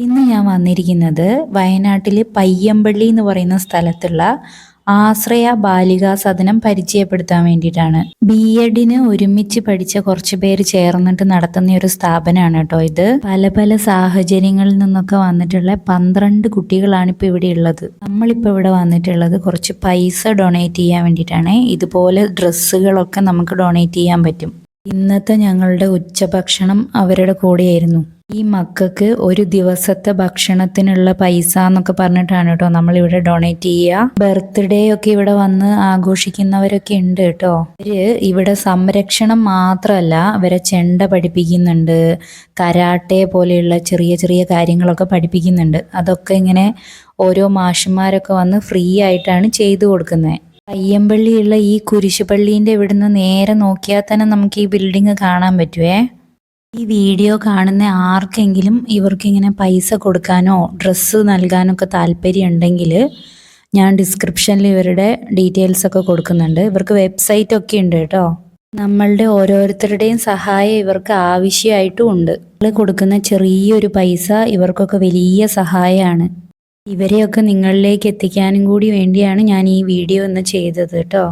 ഇന്ന് ഞാൻ വന്നിരിക്കുന്നത് വയനാട്ടിലെ പയ്യമ്പള്ളി എന്ന് പറയുന്ന സ്ഥലത്തുള്ള ആശ്രയ ബാലികാ സദനം പരിചയപ്പെടുത്താൻ വേണ്ടിയിട്ടാണ്. ബി എഡിന് ഒരുമിച്ച് പഠിച്ച കുറച്ച് പേര് ചേർന്നിട്ട് നടത്തുന്ന ഒരു സ്ഥാപനമാണ് കേട്ടോ ഇത്. പല പല സാഹചര്യങ്ങളിൽ നിന്നൊക്കെ വന്നിട്ടുള്ള പന്ത്രണ്ട് കുട്ടികളാണ് ഇപ്പോൾ ഇവിടെ ഉള്ളത്. നമ്മളിപ്പോൾ ഇവിടെ വന്നിട്ടുള്ളത് കുറച്ച് പൈസ ഡൊണേറ്റ് ചെയ്യാൻ വേണ്ടിയിട്ടാണ്. ഇതുപോലെ ഡ്രസ്സുകളൊക്കെ നമുക്ക് ഡൊണേറ്റ് ചെയ്യാൻ പറ്റും. ഇന്നത്തെ ഞങ്ങളുടെ ഉച്ചഭക്ഷണം അവരുടെ കൂടെയായിരുന്നു. ഈ മക്കൾക്ക് ഒരു ദിവസത്തെ ഭക്ഷണത്തിനുള്ള പൈസ എന്നൊക്കെ പറഞ്ഞിട്ടാണ് കേട്ടോ നമ്മൾ ഇവിടെ ഡൊണേറ്റ് ചെയ്യുക. ബർത്ത്ഡേ ഒക്കെ ഇവിടെ വന്ന് ആഘോഷിക്കുന്നവരൊക്കെ ഉണ്ട് കേട്ടോ. അവർ ഇവിടെ സംരക്ഷണം മാത്രമല്ല അവരെ ചെണ്ട പഠിപ്പിക്കുന്നുണ്ട്. കരാട്ടെ പോലെയുള്ള ചെറിയ ചെറിയ കാര്യങ്ങളൊക്കെ പഠിപ്പിക്കുന്നുണ്ട്. അതൊക്കെ ഇങ്ങനെ ഓരോ മാഷന്മാരൊക്കെ വന്ന് ഫ്രീ ആയിട്ടാണ് ചെയ്തു കൊടുക്കുന്നത്. പയ്യമ്പള്ളിയുള്ള ഈ കുരിശുപള്ളീന്റെ ഇവിടുന്ന് നേരെ നോക്കിയാൽ തന്നെ നമുക്ക് ഈ ബിൽഡിങ് കാണാൻ പറ്റുവേ. ഈ വീഡിയോ കാണുന്ന ആർക്കെങ്കിലും ഇവർക്കിങ്ങനെ പൈസ കൊടുക്കാനോ ഡ്രസ്സ് നൽകാനോ ഒക്കെ താല്പര്യം ഉണ്ടെങ്കിൽ ഞാൻ ഡിസ്ക്രിപ്ഷനിൽ ഇവരുടെ ഡീറ്റെയിൽസ് ഒക്കെ കൊടുക്കുന്നുണ്ട്. ഇവർക്ക് വെബ്സൈറ്റ് ഒക്കെ ഉണ്ട് കേട്ടോ. നമ്മളുടെ ഓരോരുത്തരുടെയും സഹായം ഇവർക്ക് ആവശ്യമായിട്ടും ഉണ്ട്. നിങ്ങൾ കൊടുക്കുന്ന ചെറിയൊരു പൈസ ഇവർക്കൊക്കെ വലിയ സഹായമാണ്. ഇവരെയൊക്കെ നിങ്ങളിലേക്ക് എത്തിക്കാനും കൂടി വേണ്ടിയാണ് ഞാൻ ഈ വീഡിയോ ഇന്ന് ചെയ്തത് കേട്ടോ.